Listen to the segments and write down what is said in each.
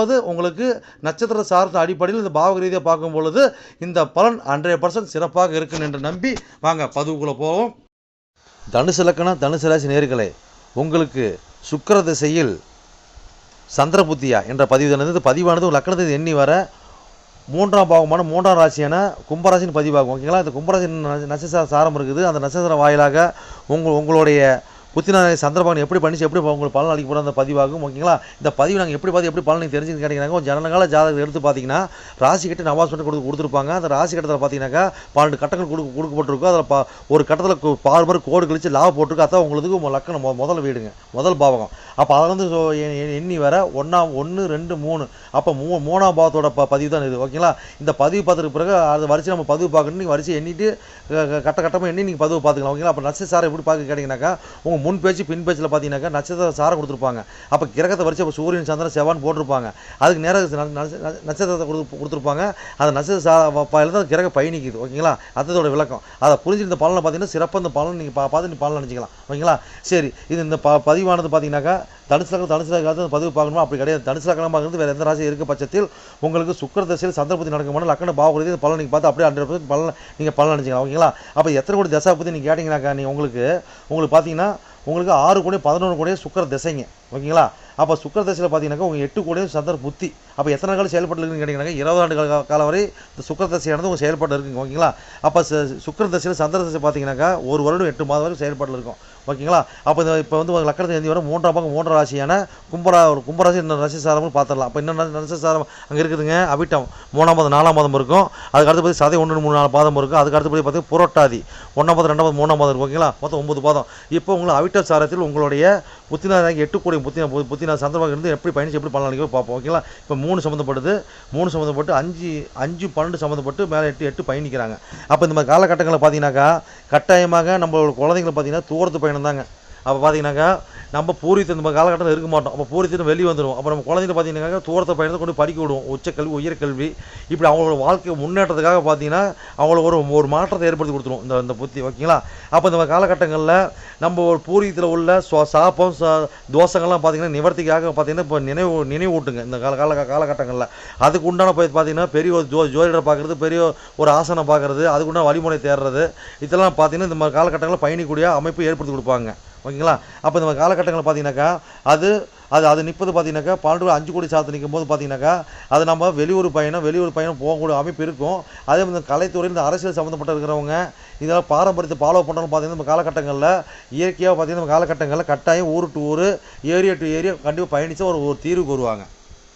ரெண்டாவது உங்களுக்கு நட்சத்திர சார்ந்த அடிப்படையில் இந்த பாவக ரீதியாக பார்க்கும் பொழுது இந்த பலன் ஹண்ட்ரட் பர்சன்ட் சிறப்பாக இருக்கும் என்று நம்பி வாங்க பதிவுக்குள்ளே போவோம். தனுசு லக்கணம் தனுசு ராசி நேர்களே உங்களுக்கு சுக்கர திசையில் சந்திர புத்தியா என்ற பதிவு தானது இந்த பதிவானது லக்கணத்தை எண்ணி வர மூன்றாம் பாகமான மூன்றாம் ராசியான கும்பராசின்னு பதிவாகும். ஓகேங்களா? இந்த கும்பராசி நட்சத்திர சாரம் இருக்குது. அந்த நட்சத்திர வாயிலாக உங்கள் உங்களுடைய புத்தினாரை சந்திரபகன் எப்படி பண்ணிச்சு எப்படி உங்களுக்கு பலன் அளிக்க போகிற அந்த பதிவாகும் ஓகேங்களா? இந்த பதிவு நாங்கள் எப்படி பார்த்து எப்படி பலன் நீங்கள் தெரிஞ்சுன்னு கேட்டீங்கன்னா ஒரு ஜனனகால ஜாதகத்தை எடுத்து பார்த்தீங்கன்னா ராசி கட்டு நவாஸ் பண்ணி கொடுத்து கொடுத்துருப்பாங்க. அந்த ராசி கட்டத்தில் பார்த்தீங்கன்னாக்கா பன்னெண்டு கட்டங்கள் கொடுக்க கொடுக்கப்பட்டிருக்கும். அதில் பா ஒரு கட்டத்தில் பால் மாதிரி கோடு கழிச்சு லாபம் போட்டிருக்கு. அதான் உங்களுக்கு லக்கணம். முதல் வீடுங்க. முதல் பாவகம். அப்போ அதில் வந்து எண்ணி வர ஒன்றாம் ஒன்று ரெண்டு மூணு. அப்போ மூ மூணாம் பாவத்தோட ப பதிவு தான் இது ஓகேங்களா? இந்த பதிவு பார்த்துட்டு பிறகு அது வரிசை நம்ம பதிவு பார்க்கணும். நீங்கள் வரிசை எண்ணிட்டு கட்ட கட்டமாக எண்ணி நீங்கள் பதிவு பார்த்துக்கலாம் ஓகேங்களா? அப்போ நட்சத்திர சார் எப்படி பார்க்க கேட்டிங்கனாக்கா உங்கள் முன் பேச்சு பின் பேச்சில் பார்த்தீங்கன்னாக்கா நட்சத்திர சாரம் கொடுத்துருப்பாங்க. அப்போ கிரகத்தை வரிசை இப்போ சூரியன் சந்திரன் செவ்வான் போட்டிருப்பாங்க. அதுக்கு நேராக நட்சத்திரத்தை கொடுத்து கொடுத்துருப்பாங்க. அந்த நட்சத்திர சா தான் கிரக பயணிக்குது. ஓகேங்களா? அத்தத்தோட விளக்கம். அதை புரிஞ்சிருந்த பலனை பார்த்தீங்கன்னா சிறப்பாக இந்த பலன் நீங்கள் பா பார்த்து நீ பலன் நினச்சிக்கலாம் ஓகேங்களா? சரி இது இந்த ப பதிவானது பார்த்தீங்கன்னாக்கா தனுசு லக்கணம் தனுசு லக்கணத்தை பதிவு பார்க்கணுமா? அப்படி கிடையாது. தனுசு லக்கணமாக இருந்து வேறு எந்த ராசி இருக்க பட்சத்தில் உங்களுக்கு சுக்கர தசையில் சந்திரபதி நடக்கும்போது லக்கண பாவகுதி பலன் நீங்கள் பார்த்து அப்படியே ஹண்ட்ரட் பர்சன்ட் பலன் நீங்கள் பலன் நினச்சிக்கலாம் ஓகேங்களா? அப்போ எத்தனை கோடி தசா பற்றி நீங்கள் கேட்டிங்கனாக்கா நீங்கள் உங்களுக்கு உங்களுக்கு பார்த்தீங்கன்னா உங்களுக்கு ஆறு கோடி பதினொன்று கோடி சுக்கர திசைங்க. ஓகேங்களா? அப்போ சுக்கர தசையில் பார்த்தீங்கன்னாக்கா உங்கள் எட்டு கோடியும் சந்திர புத்தி. அப்போ எத்தனை காலம் செயல்பட்டு இருக்குன்னு கேட்டிங்கன்னா இருபது ஆண்டு கால காலம் வரை இந்த சுக்கர தசையானது உங்கள் செயல்பாடு இருக்குங்க ஓகேங்களா? அப்போ சுக்கர தசையில் சந்திர தசை பார்த்தீங்கன்னாக்கா ஒரு வருடம் எட்டு மாதம் வரை செயல்பாட்டில் இருக்கும் ஓகேங்களா? அப்போ இந்த இப்போ வந்து உங்க லக்கணத்தை எழுதி வர மூன்றாம் பக்கம் மூன்றாம் ராசியான கும்பரா ஒரு கும்பராசி இன்னும் ராசி பார்த்துடலாம் அப்போ இன்னும் நட்ச சாரம் அங்கே இருக்குதுங்க? அவிட்டம் மூணாம் மாதம் நாலாம் மாதம் இருக்கும். அதுக்கு பார்த்து சதை ஒன்று மூணு நாலு பாதம் இருக்கும். அதுக்கு அடுத்தபடி பார்த்தீங்கன்னா புரோட்டாதி. ஒன்றாம் மாதம் ரெண்டாம் மாதம் மூணாம் மாதம் இருக்கும் ஓகேங்களா? மொத்தம் ஒம்பது பாதம். இப்போ உங்களை அவிட்ட சாரத்தில் உங்களுடைய புத்தினாக எட்டு கோடி புத்தின புத்தினா சந்திரமாக இருந்து எப்படி பயணிச்சு எப்படி பலனளிக்கோ பார்ப்போம். ஓகேங்களா? இப்போ மூணு சம்மந்தப்படுது மூணு சம்மந்தப்பட்டு அஞ்சு அஞ்சு பன்னெண்டு சம்மந்தப்பட்டு மேலே எட்டு எட்டு பயணிக்கிறாங்க. அப்போ இந்த மாதிரி காலகட்டங்களில் பார்த்தீங்கன்னாக்கா கட்டாயமாக நம்மளோட குழந்தைங்களை பார்த்தீங்கன்னா தூரத்து பயணம் தாங்க அப்போ பார்த்தீங்கன்னாக்கா நம்ம பூரித்து இந்த காலகட்டத்தில் இருக்க மாட்டோம். அப்போ பூரித்து வெளியே வந்துடும் அப்போ நம்ம குழந்தைங்க பார்த்தீங்கன்னாக்கா தூரத்தை பயணத்தை கொண்டு படிக்க விடுவோம். உச்சக்கல்வி உயர்கல்வி. இப்படி அவங்களோட வாழ்க்கை முன்னேற்றத்துக்காக பார்த்தீங்கன்னா அவங்கள ஒரு ஒரு மாற்றத்தை ஏற்படுத்தி கொடுத்துரும். இந்த இந்த புத்தி ஓகேங்களா? அப்போ இந்த காலகட்டங்களில் நம்ம ஒரு பூர்வீகத்தில் உள்ள சுவ- சாப்பம் சா தோசங்கள்லாம் பார்த்தீங்கன்னா நிவர்த்திக்காக பார்த்தீங்கன்னா இப்போ நினைவு நினைவூட்டுங்க. இந்த கால கால காலகட்டங்களில். அதுக்கு உண்டான போய் பார்த்தீங்கன்னா பெரிய ஒரு ஜோ ஜோதிடரை பார்க்குறது பெரிய ஒரு ஆசனம் பார்க்குறது அதுக்குண்டான வழிமுறை தேடுறது இதெல்லாம் பார்த்தீங்கன்னா இந்த மாதிரி காலகட்டங்களில் பயணிக்கூடிய அமைப்பு ஏற்படுத்தி கொடுப்பாங்க. ஓகேங்களா? அப்போ இந்த காலகட்டங்களில் பார்த்தீங்கன்னாக்கா அது அது அது நிற்பது பார்த்தீங்கன்னாக்கா பன்னெண்டு அஞ்சு கோடி சாத்து நிற்கும் போது பார்த்தீங்கன்னாக்கா அது நம்ம வெளியூர் பயணம் வெளியூர் பயணம் போகக்கூடிய அமைப்பு இருக்கும். அதே மாதிரி இந்த கலைத்துறையில் இந்த அரசியல் சம்மந்தப்பட்ட இருக்கிறவங்க இதெல்லாம் பாரம்பரியத்தை ஃபாலோ பண்ணுறோம் பார்த்தீங்கன்னா நம்ம காலகட்டங்களில் இயற்கையாக பார்த்தீங்கன்னா நம்ம காலகட்டங்களில் கட்டாயம் ஊர் டு ஊர் ஏரியா டு ஏரியா கண்டிப்பாக பயணித்து ஒரு ஒரு தீர்வுக்கு வருவாங்க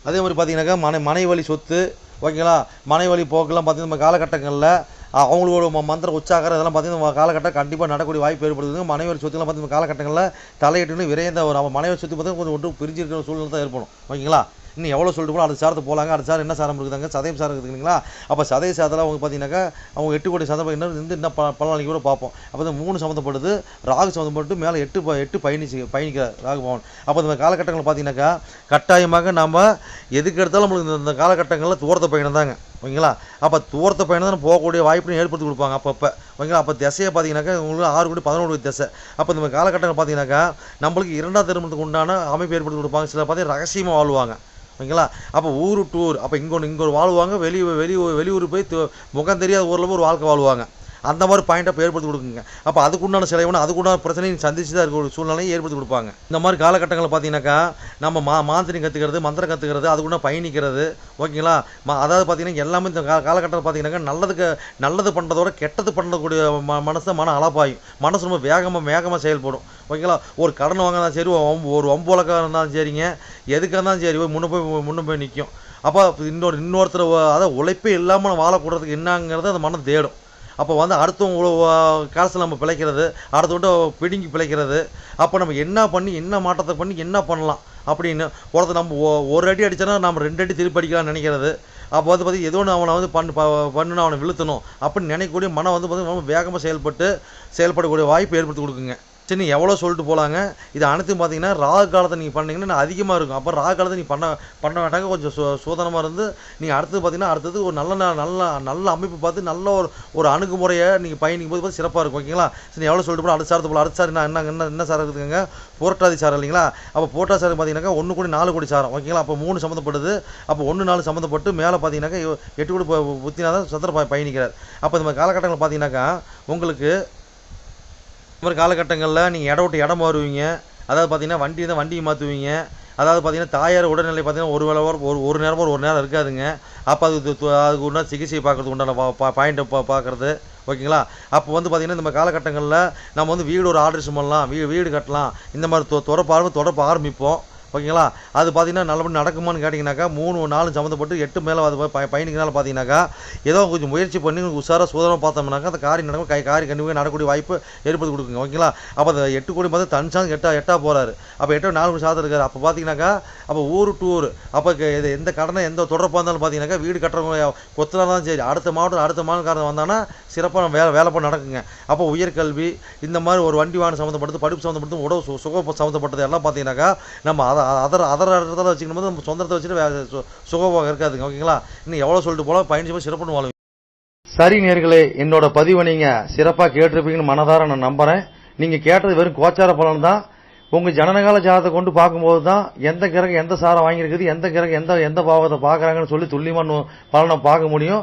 அதே மாதிரி பார்த்தீங்கன்னாக்கா மனை மனை வழி சொத்து ஓகேங்களா? மனை வழி போக்கெல்லாம் பார்த்தீங்கன்னா நம்ம காலகட்டங்களில் அவங்களோட ம- மந்திர உச்சாகரம் இதெல்லாம் பார்த்தீங்கன்னா காலகட்டம் கண்டிப்பாக நடக்கூடிய வாய்ப்பு ஏற்படுதுங்க மனை வழி சொத்துலாம் பார்த்தீங்கன்னா காலகட்டங்களில் தலையிட்டுன்னு விரைந்த ஒரு நம்ம மனை சொத்து பார்த்தீங்கன்னா கொஞ்சம் ஒன்று பிரிஞ்சிருக்கிற சூழ்நிலை தான் ஏற்படும். ஓகேங்களா? இன்னும் எவ்வளோ சொல்லிட்டு போகலாம் அடுத்த சாரத்து போகலாங்க அடுத்த சாரம் என்ன சாரம் இருக்குதாங்க? சதயம் சாரம் இருக்குதுங்களா அப்போ சதய சாரத்தில் அவங்க பார்த்தீங்கன்னாக்கா அவங்க எட்டு கோடி சதம் இன்னும் இருந்து இன்னும் ப பலனாளிக்கு கூட பார்ப்போம். அப்போ இந்த மூணு சம்மந்தப்படுது ராகு சம்மந்தப்பட்டு மேலே எட்டு ப- எட்டு பயணிச்சு பயணிக்கிறார் ராகு பவன் அப்போ இந்த காலகட்டங்களில் பார்த்தீங்கன்னாக்கா கட்டாயமாக நாம் எதுக்கு எடுத்தாலும் நம்மளுக்கு இந்த- இந்த காலகட்டங்களில் தூரத்தை பயணம் தாங்க ஓகேங்களா? அப்போ தூரத்த பயணம் தான் போகக்கூடிய வாய்ப்புன்னு ஏற்படுத்தி கொடுப்பாங்க. அப்பப்போ ஓகேங்களா? அப்போ திசையை பார்த்தீங்கன்னாக்கா உங்களுக்கு ஆறு கோடி பதினோரு திசை. அப்போ இந்த காலகட்டங்கள் பார்த்தீங்கன்னாக்கா நம்மளுக்கு இரண்டாம் திருமணத்துக்கு உண்டான அமைப்பு ஏற்படுத்தி கொடுப்பாங்க. சில பார்த்தீங்கன்னா ரகசியமாக வாழ்வாங்க. ஓகேங்களா? அப்போ ஊர் டூர் அப்போ இங்கே ஒன்று இங்கே ஒரு வாழ்வாங்க. வெளியூர் வெளியூர் வெளியூர் போய் முகம் தெரியாத ஊரில் போய் ஒரு வாழ்க்கை வாழ்வாங்க. அந்த மாதிரி பாயிண்ட் அப்போ ஏற்படுத்தி கொடுக்குங்க. அப்போ அதுக்குண்டான செலவுனா அதுக்குண்டான பிரச்சனையும் சந்திச்சு தான் இருக்க ஒரு சூழ்நிலையை ஏற்படுத்தி கொடுப்பாங்க. இந்த மாதிரி காலகட்டங்களில் பார்த்தீங்கன்னாக்கா நம்ம மா மாந்திரியம் கற்றுக்கிறது மந்திரம் கற்றுக்கிறது அதுக்குள்ள பயணிக்கிறது ஓகேங்களா? ம அதாவது பார்த்தீங்கன்னா எல்லாமே இந்த கா காலகட்டத்தில் பார்த்தீங்கன்னாக்கா நல்லதுக்கு நல்லது பண்ணுறதோட கெட்டது பண்ணக்கூடிய ம மனசு மன அளப்பாயும் மனசு ரொம்ப வேகமாக வேகமாக செயல்படும். ஓகேங்களா? ஒரு கடன் வாங்கினா சரி ஒரு வம்பு- ஒரு இருந்தாலும் சரிங்க. எதுக்காக இருந்தாலும் சரி போய் முன்னே போய் முன்னே போய் நிற்கும் அப்போ இன்னொரு இன்னொருத்தர் வ- அதாவது உழைப்பே இல்லாமல் வாழ என்னங்கிறது அந்த மனம் தேடும். அப்போ வந்து அடுத்தவங்க காசில் நம்ம பிழைக்கிறது அடுத்தவங்க பிடுங்கி பிழைக்கிறது அப்போ நம்ம என்ன பண்ணி என்ன மாற்றத்தை பண்ணி என்ன பண்ணலாம் அப்படின்னு ஒருத்தர் நம்ம ஒ- ஒரு அடி அடித்தோன்னா நம்ம ரெண்டு அடி திருப்பி அடிக்கலாம்னு நினைக்கிறது. அப்போ வந்து பார்த்திங்கன்னா ஏதோ ஒன்று அவனை வந்து பண்ணு ப- பண்ணுன்னு அவனை விழுத்தணும் அப்படின்னு நினைக்கக்கூடிய மனம் வந்து பார்த்திங்கன்னா ரொம்ப வேகமாக செயல்பட்டு செயல்படக்கூடிய வாய்ப்பு ஏற்படுத்தி கொடுக்குங்க. சரி எவ்வளோ சொல்லிட்டு போகலாங்க இது அனைத்தும் பார்த்தீங்கன்னா ராகு காலத்தை நீங்கள் பண்ணிங்கன்னா அதிகமாக இருக்கும். அப்போ ராகு காலத்தை நீங்கள் பண்ண பண்ண வேண்டாங்க. கொஞ்சம் சு சோதனமாக இருந்து நீங்கள் அடுத்தது பார்த்தீங்கன்னா அடுத்தது ஒரு நல்ல நல்ல நல்ல அமைப்பு பார்த்து நல்ல ஒரு ஒரு அணுகுமுறையை நீங்கள் பயணிக்கும் போது பார்த்து சிறப்பாக இருக்கும் ஓகேங்களா? சரி எவ்வளோ சொல்லிட்டு போகலாம் அடுத்த சாரத்து போகலாம் அடுத்த சார் என்ன என்ன என்ன சார் இருக்குதுங்க? புரட்டாதி சார் இல்லைங்களா? அப்போ புரட்டாதி சார் பார்த்தீங்கன்னாக்கா ஒன்று கோடி நாலு கோடி சாரம் ஓகேங்களா? அப்போ மூணு சம்மந்தப்படுது அப்போ ஒன்று நாலு சம்மந்தப்பட்டு மேலே பார்த்தீங்கன்னாக்கா எட்டு கோடி புத்தினா தான் சந்திர பயணிக்கிறார். அப்போ இந்த மாதிரி காலகட்டங்கள் பார்த்தீங்கன்னாக்கா உங்களுக்கு இந்த மாதிரி காலகட்டங்களில் நீங்கள் இடம் விட்டு இடம் மாறுவீங்க. அதாவது பார்த்தீங்கன்னா வண்டி இருந்தால் வண்டியை மாற்றுவீங்க அதாவது பார்த்தீங்கன்னா தாயார் உடல்நிலை பார்த்தீங்கன்னா ஒரு வேளை ஒரு ஒரு நேரம் ஒரு நேரம் இருக்காதுங்க. அப்போ அது அதுக்கு உண்டான சிகிச்சை பார்க்கறதுக்கு உண்டான பாயிண்ட்டை பா பார்க்குறது ஓகேங்களா? அப்போ வந்து பார்த்தீங்கன்னா இந்த மாதிரி காலகட்டங்களில் நம்ம வந்து வீடு ஒரு ஆல்ட்ரேஷன் பண்ணலாம் வீ வீடு கட்டலாம். இந்த மாதிரி தொ தொடர்பு ஆரம்பி தொடர்பு ஆரம்பிப்போம். ஓகேங்களா? அது பார்த்தீங்கன்னா நல்லபடி நடக்குமான்னு கேட்டிங்கனாக்கா மூணு நாலு சம்மந்தப்பட்டு எட்டு மேலே அது பயணிக்கனால பார்த்தீங்கன்னாக்கா ஏதோ கொஞ்சம் முயற்சி பண்ணி உஷாராக சூதனமாக பார்த்தோம்னாக்கா அந்த காரியம் நடக்கும். கை காரி கண்டிப்பாக நடக்கூடிய வாய்ப்பு ஏற்படுத்தி கொடுக்குங்க. ஓகேங்களா? அப்போ அந்த எட்டு கோடி பார்த்து தன் சாங்க எட்டா எட்டா போகிறாரு அப்போ எட்டோ நாலு மணி சாதம் இருக்காரு. அப்போ பார்த்தீங்கன்னாக்கா அப்போ ஊர் டூர் அப்போ இது எந்த கடனை எந்த தொடர்பாக இருந்தாலும் பார்த்தீங்கன்னாக்கா வீடு கட்டுறவங்க கொத்தனாலும் சரி அடுத்த மாவட்டம் அடுத்த மாநிலக்காரன் வந்தாங்கன்னா சிறப்பாக வேலை வேலை பண்ண நடக்குங்க. அப்போ உயர்கல்வி இந்த மாதிரி ஒரு வண்டி வாகனம் சம்மந்தப்பட்டது படிப்பு சம்மந்தப்பட்டது உடவு சுக சம்மந்தப்பட்டது எல்லாம் பார்த்தீங்கன்னாக்கா நம்ம அதை அதர் அதர் இடத்துல வச்சுக்கணும் போது நம்ம சொந்தத்தை வச்சுட்டு வே- சுகமாக இருக்காதுங்க ஓகேங்களா? இன்னும் எவ்வளோ சொல்லிட்டு போகலாம் பயணிச்சு போய் சிறப்புன்னு வாழும் சரி நேர்களே என்னோட பதிவை நீங்க சிறப்பாக கேட்டிருப்பீங்கன்னு மனதார நான் நம்புறேன். நீங்க கேட்டது வெறும் கோச்சார பலன் தான். உங்க ஜனனகால ஜாதத்தை கொண்டு பார்க்கும்போது தான் எந்த கிரகம் எந்த சாரம் வாங்கியிருக்குது எந்த கிரகம் எந்த எந்த பாவத்தை பார்க்குறாங்கன்னு சொல்லி துல்லியமான பலனை பார்க்க முடியும்.